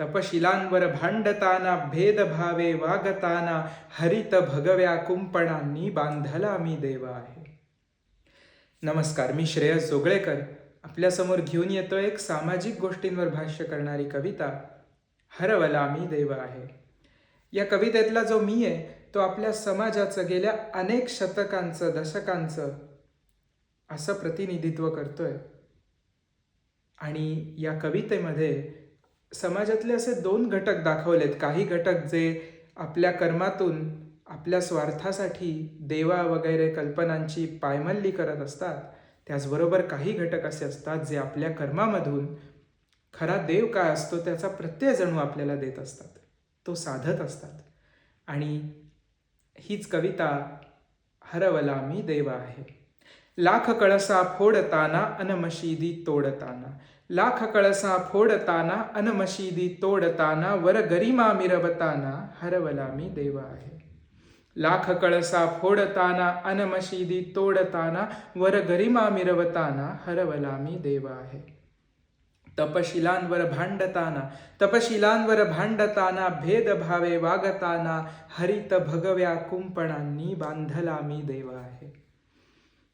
तपशिलांवर भांडताना भेदभावे वागताना हरित भगव्या कुंपणांनी बांधला मी देव आहे. नमस्कार मी श्रेयस जोगळेकर. आपल्यासमोर घेऊन येतो एक सामाजिक गोष्टींवर भाष्य करणारी कविता हरवला मी देव आहे. या कवितेतला जो मी आहे तो आपल्या समाजाचं गेल्या अनेक शतकांचं दशकांचं असं प्रतिनिधित्व करतोय. आणि या कवितेमध्ये समाजातले असे दोन घटक दाखवलेत. काही घटक जे आपल्या कर्मातून आपल्या स्वार्थासाठी देवा वगैरे कल्पनांची पायमल्ली करत असतात त्याचबरोबर काही घटक असे असतात जे आपल्या कर्मामधून खरा देव काय असतो त्याचा प्रत्यय जणू आपल्याला देत असतात. तो साधत असतात. आणि हीच कविता हरवला मी देव आहे. लाख कळसा फोडताना अनमशिदी तोडताना. लाख कळसा फोडताना अनमशिदी तोडताना वर गरिमा मिरवताना हरवला मी देव आहे. लाख कळसा फोडताना अनमशिदी तोडताना वर गरिमा मिरवताना हरवला मी देव आहे. तपशिलांवर भांडताना तपशिलांवर भांडताना भेदभावे वागताना हरित भगव्या कुंपणांनी बांधला मी देव आहे.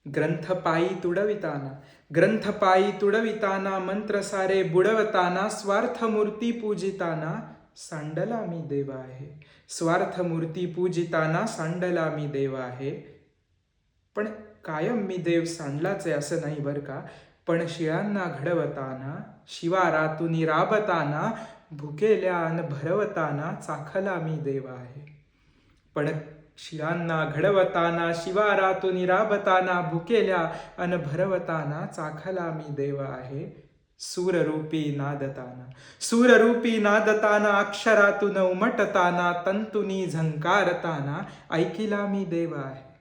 ग्रंथपायी तुडविताना ग्रंथपायी तुडविताना मंत्र सारे बुडवताना स्वार्थ मूर्ती पूजिताना सांडला मी देव आहे. स्वार्थ मूर्ती पूजिताना सांडला मी देव आहे. पण कायम मी देव सांडलाच आहे असं नाही बरं का? पण शिळांना घडवताना शिवारातून राबताना भुकेल्या अन भरवताना चाखला मी देव आहे. पण शिळांना घडवताना शिवारातून राबताना भुकेल्या अन भरवताना चाखला मी देव आहे. सूररूपी नादताना. सूररूपी नादताना अक्षरातून उमटताना तंतुनी झंकारताना ऐकिला मी देव आहे.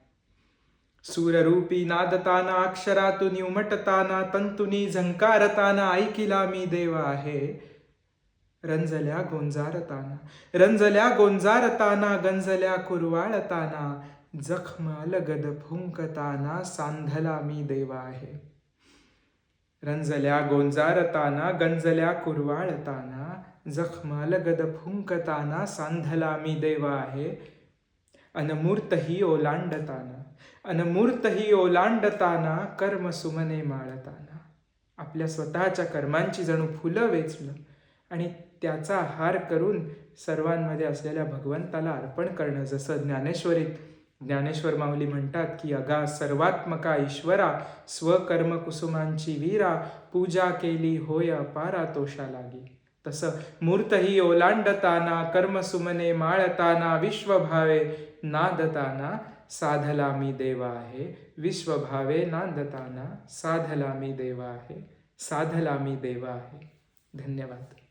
सूररूपी नादताना अक्षरातून उमटताना तंतुनी झंकारताना ऐकिला मी देव आहे. रंजल्या गोंजारताना रंजल्या गोंजारताना गंजल्या कुरवाळताना जखम अलगद फुंकताना सांधला मी देवा आहे रंजल्या गोंजारताना गंजल्या कुरवाळताना जखम अलगद फुंकताना सांधला मी देवा आहे अनमूर्तही ओलांडताना अनमूर्तही ओलांडताना कर्म सुमने माळताना आपल्या स्वतःच्या कर्मांची जणू फुलं वेचणं आणि त्याचा हार करून सर्वांमध्ये असलेल्या भगवंताला अर्पण करणं जसं ज्ञानेश्वरीत. ज्ञानेश्वर माऊली म्हणतात की अगा सर्वात्मका ईश्वरा स्वकर्म कुसुमांची वीरा पूजा केली होय अपारा तोषा लागी. तसं मूर्त ही ओलांडताना कर्मसुमने माळताना विश्वभावे नादताना साधला मी देवा आहे. विश्वभावे नांदताना साधला मी देवा आहे. साधला मी देवा आहे. धन्यवाद.